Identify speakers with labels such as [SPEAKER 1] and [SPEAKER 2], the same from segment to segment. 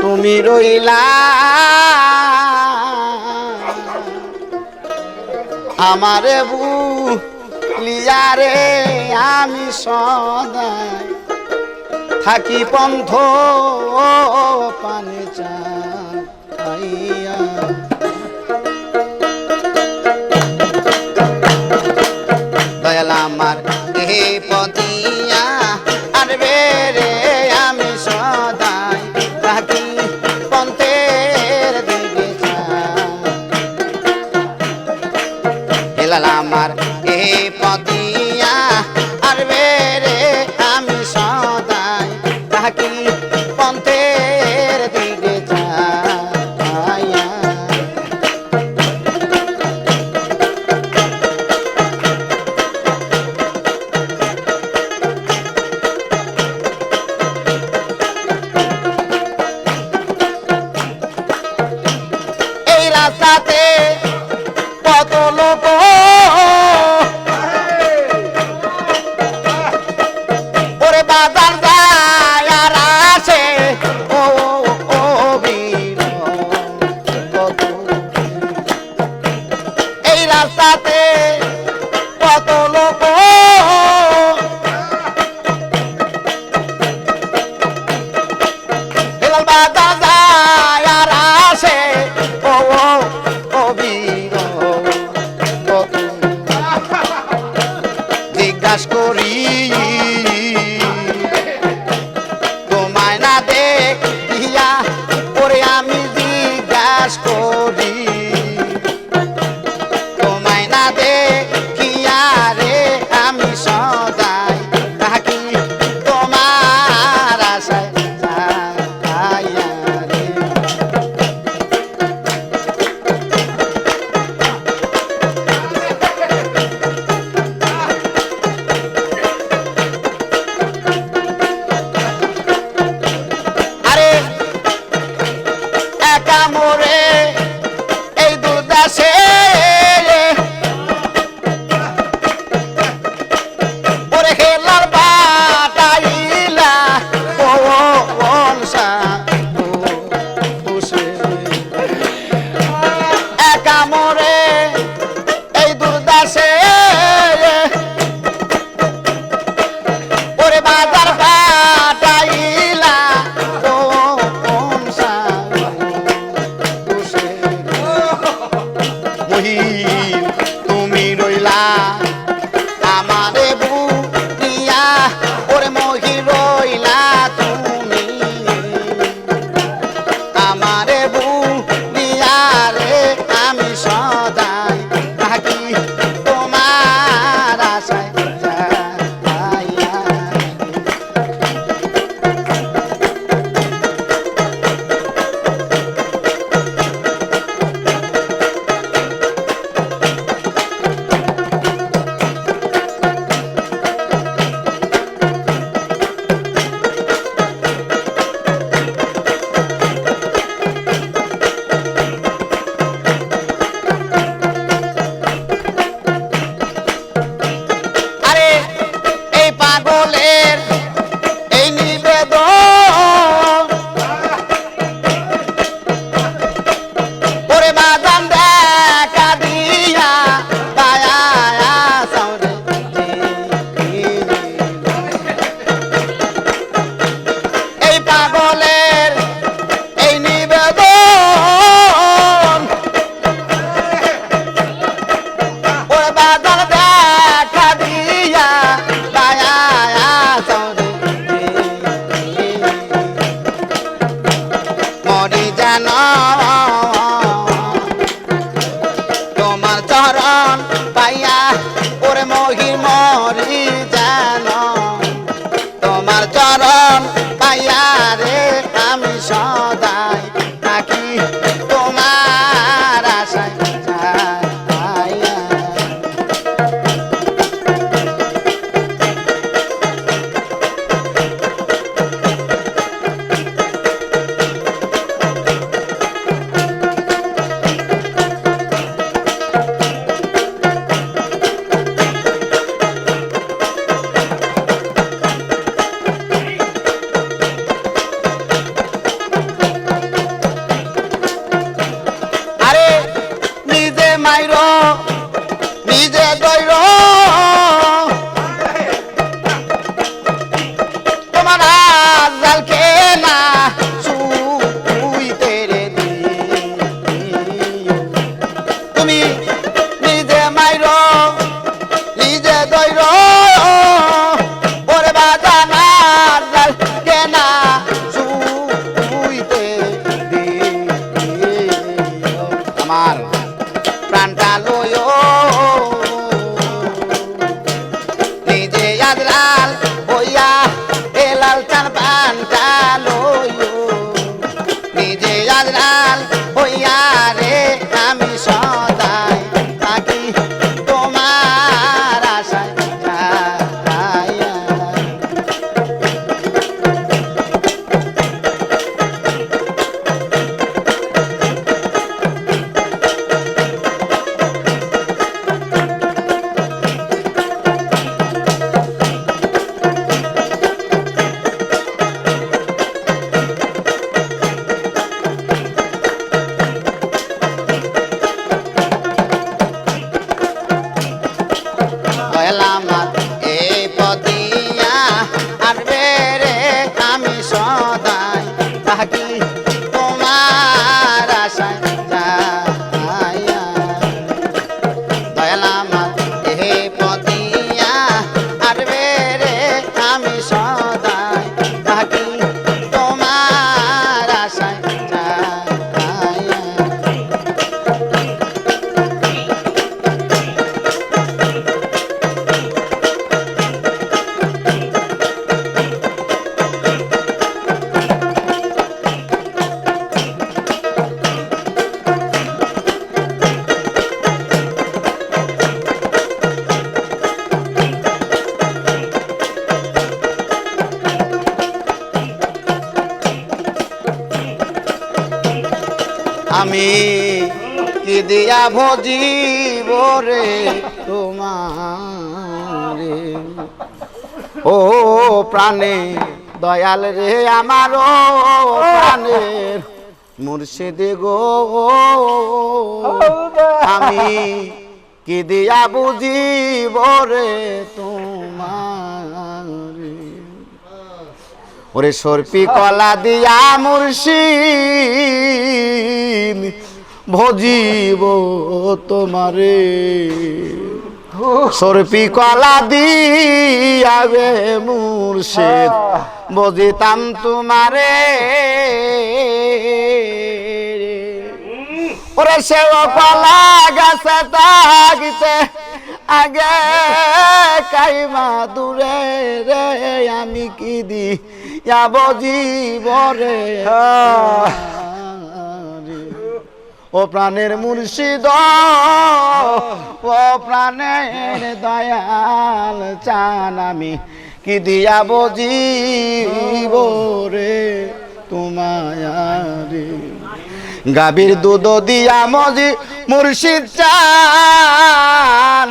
[SPEAKER 1] তুমি রইলা। আমারে বুলিয়ারে আমি সদা থাকি পন্থ পানে চাইয়া say রাজলাল দয়াল আমি কি দিয়া ভজিব রে তোমারে। ও প্রাণে দয়াল রে আমার প্রাণের মুর্শিদ গো। আমি কি দিয়া বুঝিব রে তোমারে ওরে সর্পি কলা দিয়া মুর্শিদ, ভজিব তোমারে। সর্পি কলা দিয়াবে মুর্শিদ বজিতাম তোমারে। ওরে সে কলা গাছে তাগিতে, আগে কাইমা দূরে রে, আমি কি দি যাব জীবরে ও প্রাণের মুর্শিদ, ও প্রাণের দয়াল, চান আমি কি দিয়া বজিব রে তোমায়ারে গাভীর দুধ দিয়া মজি মুর্শিদ চান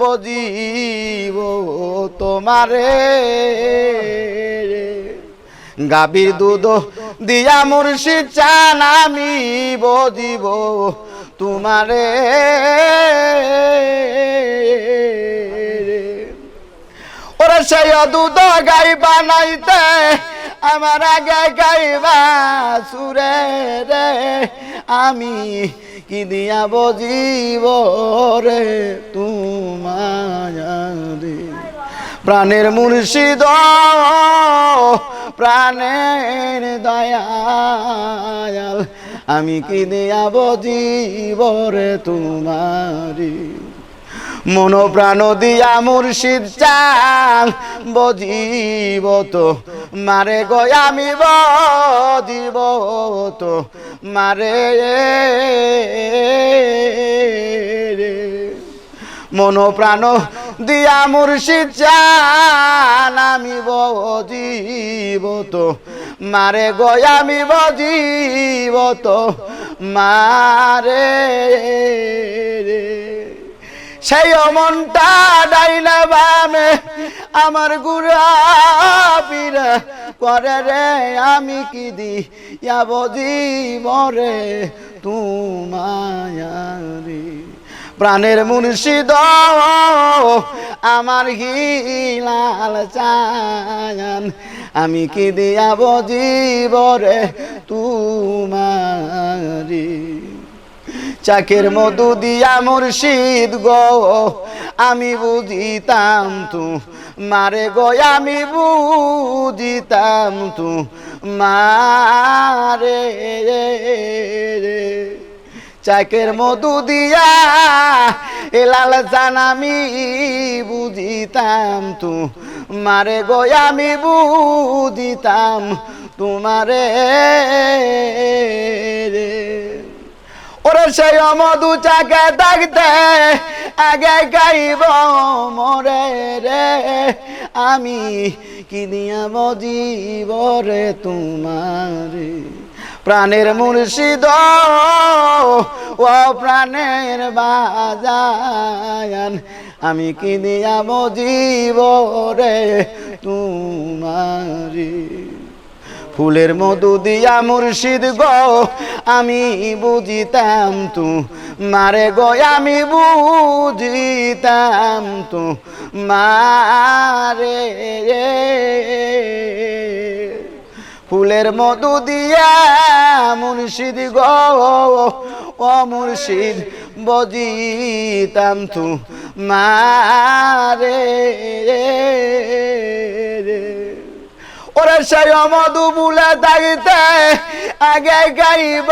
[SPEAKER 1] বজিব তোমারে। গাভীর দুধ দিয়া মুর্শিদ চান আমি বজিব তোমারে। ওরে সেই দুধ গাই বানাইতে, আমার আগে গাইবা সুরে রে। আমি কি দিয়া বজিব রে তোমারে প্রাণের মুর্শিদ, প্রাণের দয়াল। আমি কি দিয়া বজিব রে তোমারি? মন প্রাণ দিয়া মুর্শিদ চাল, বজিব তো। মারে গয়ামি বজিব তো। মারে মন প্রাণ দিয়া মুর্শিদ চান আমি বজিব তো মারে গয়ামি বজিব তো মারে সেই মনটা ডাইনা বামে, আমার গুড়া পিরা করে রে, আমি কি দি যাব মরে তুমায়ারি প্রাণের মুর্শিদ, আমার হিলাল চায়ান আমি কি দিয়া বজিবরে তুমারি? চাকের মধু দিয়া মুর্শিদ গো, আমি বুঝিতাম তু। মারে গো, আমি বুঝিতাম তু। মারে চাকের মধু দিয়া এলাল জান আমি বুঝিতাম তু। মারে গো, আমি বুঝিতাম তোমারে সেই মধু চাকে থাকতে আগে গাইব মরে রে। আমি কি দিয়া মজিব রে তোমার। প্রাণের মুর্শিদ, ও প্রাণের বাজায়ান। আমি কি দিয়া মজিব রে তোমারি? ফুলের মধু দিয়া মুর্শিদ গো, আমি বুঝিতাম তু। মারে গো, আমি বুঝিতাম তু। মারে ফুলের মধু দিয়া মুর্শিদ গো, ও মুর্শিদ, বজিতাম তু মারে। ওরা সেই মধু বুলে তাগিতে আগে গাইব।